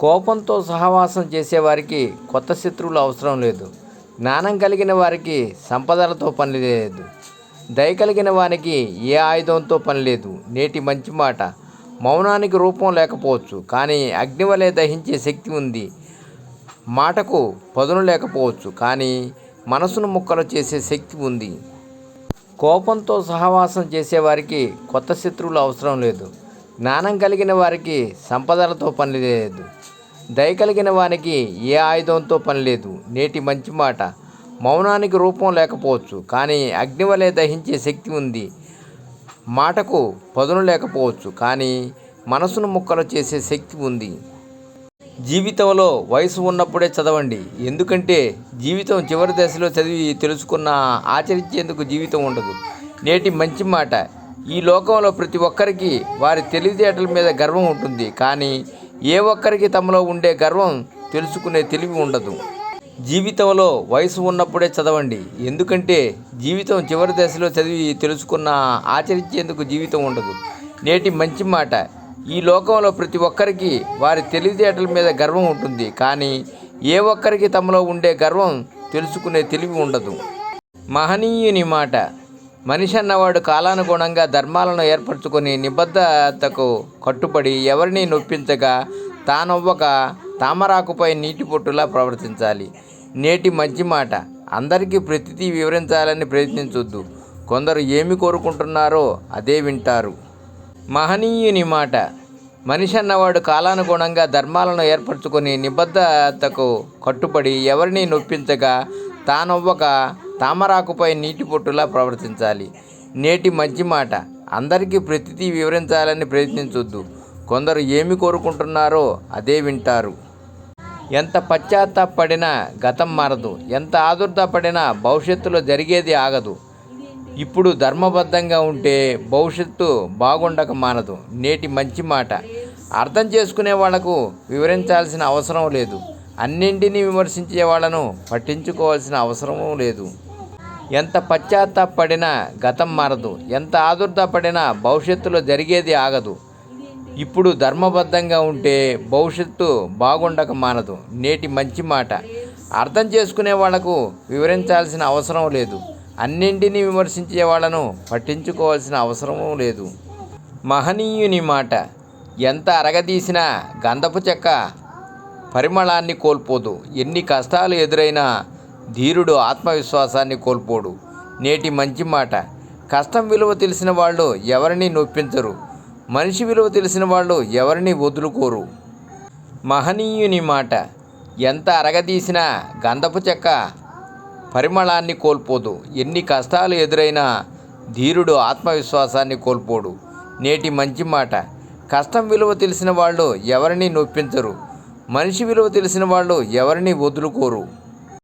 కోపంతో సహవాసం చేసేవారికి కొత్త శత్రువులు అవసరం లేదు. జ్ఞానం కలిగిన వారికి సంపదలతో పని లేదు. దయ కలిగిన వారికి ఏ ఆయుధంతో పని లేదు. నేటి మంచి మాట. మౌనానికి రూపం లేకపోవచ్చు కానీ అగ్నివలే దహించే శక్తి ఉంది. మాటకు పదును లేకపోవచ్చు కానీ మనసును ముక్కలు చేసే శక్తి ఉంది. కోపంతో సహవాసం చేసేవారికి కొత్త శత్రువులు అవసరం లేదు. జ్ఞానం కలిగిన వారికి సంపదలతో పని లేదు. దయ కలిగిన వారికి ఏ ఆయుధంతో పని లేదు. నేటి మంచి మాట. మౌనానికి రూపం లేకపోవచ్చు కానీ అగ్నివలే దహించే శక్తి ఉంది. మాటకు పదును లేకపోవచ్చు కానీ మనసును ముక్కలు చేసే శక్తి ఉంది. జీవితంలో వయసు ఉన్నప్పుడే చదవండి. ఎందుకంటే జీవితం చివరి దశలో చదివి తెలుసుకున్న ఆచరించేందుకు జీవితం ఉండదు. నేటి మంచి మాట. ఈ లోకంలో ప్రతి ఒక్కరికి వారి తెలివితేటల మీద గర్వం ఉంటుంది. కానీ ఏ ఒక్కరికి తమలో ఉండే గర్వం తెలుసుకునే తెలివి ఉండదు. జీవితంలో వయసు ఉన్నప్పుడే చదవండి. ఎందుకంటే జీవితం చివరి దశలో చదివి తెలుసుకున్న ఆచరించేందుకు జీవితం ఉండదు. నేటి మంచి మాట. ఈ లోకంలో ప్రతి ఒక్కరికి వారి తెలివితేటల మీద గర్వం ఉంటుంది. కానీ ఏ ఒక్కరికి తమలో ఉండే గర్వం తెలుసుకునే తెలివి ఉండదు. మహనీయుని మాట. మనిషి అన్నవాడు కాలానుగుణంగా ధర్మాలను ఏర్పరచుకొని నిబద్ధతకు కట్టుబడి ఎవరిని నొప్పించగా తానవ్వక తామరాకుపై నీటి పొట్టులా ప్రవర్తించాలి. నేటి మంచి మాట. అందరికీ ప్రతిదీ వివరించాలని ప్రయత్నించొద్దు. కొందరు ఏమి కోరుకుంటున్నారో అదే వింటారు. మహనీయుని మాట. మనిషి అన్నవాడు కాలానుగుణంగా ధర్మాలను ఏర్పరచుకొని నిబద్ధతకు కట్టుబడి ఎవరిని నొప్పించగా తానవ్వక తామరాకుపై నీటి పొట్టులా ప్రవర్తించాలి. నేటి మంచి మాట. అందరికీ ప్రతిదీ వివరించాలని ప్రయత్నించొద్దు. కొందరు ఏమి కోరుకుంటున్నారో అదే వింటారు. ఎంత పశ్చాత్తాపడినా గతం మారదు. ఎంత ఆదుర్దాపడినా భవిష్యత్తులో జరిగేది ఆగదు. ఇప్పుడు ధర్మబద్ధంగా ఉంటే భవిష్యత్తు బాగుండక మానదు. నేటి మంచి మాట. అర్థం చేసుకునే వాళ్ళకు వివరించాల్సిన అవసరం లేదు. అన్నింటినీ విమర్శించే వాళ్ళను పట్టించుకోవాల్సిన అవసరమూ లేదు. ఎంత పశ్చాత్తాపడినా గతం మారదు. ఎంత ఆదుర్తపడినా భవిష్యత్తులో జరిగేది ఆగదు. ఇప్పుడు ధర్మబద్ధంగా ఉంటే భవిష్యత్తు బాగుండక మానదు. నేటి మంచి మాట. అర్థం చేసుకునే వాళ్ళకు వివరించాల్సిన అవసరం లేదు. అన్నింటినీ విమర్శించే వాళ్ళను పట్టించుకోవాల్సిన అవసరమూ లేదు. మహనీయుని మాట. ఎంత అరగదీసినా గంధపు చెక్క పరిమళాన్ని కోల్పోదు. ఎన్ని కష్టాలు ఎదురైనా ధీరుడు ఆత్మవిశ్వాసాన్ని కోల్పోడు. నేటి మంచి మాట. కష్టం విలువ తెలిసిన వాళ్ళు ఎవరిని నొప్పించరు. మనిషి విలువ తెలిసిన వాళ్ళు ఎవరిని వదులుకోరు. మహనీయుని మాట. ఎంత అరగదీసినా గంధపు చెక్క పరిమళాన్ని కోల్పోదు. ఎన్ని కష్టాలు ఎదురైనా ధీరుడు ఆత్మవిశ్వాసాన్ని కోల్పోడు. నేటి మంచి మాట. కష్టం విలువ తెలిసిన వాళ్ళు ఎవరిని నొప్పించరు. మనిషి విలువ తెలిసిన వాళ్ళు ఎవరిని వదులుకోరు.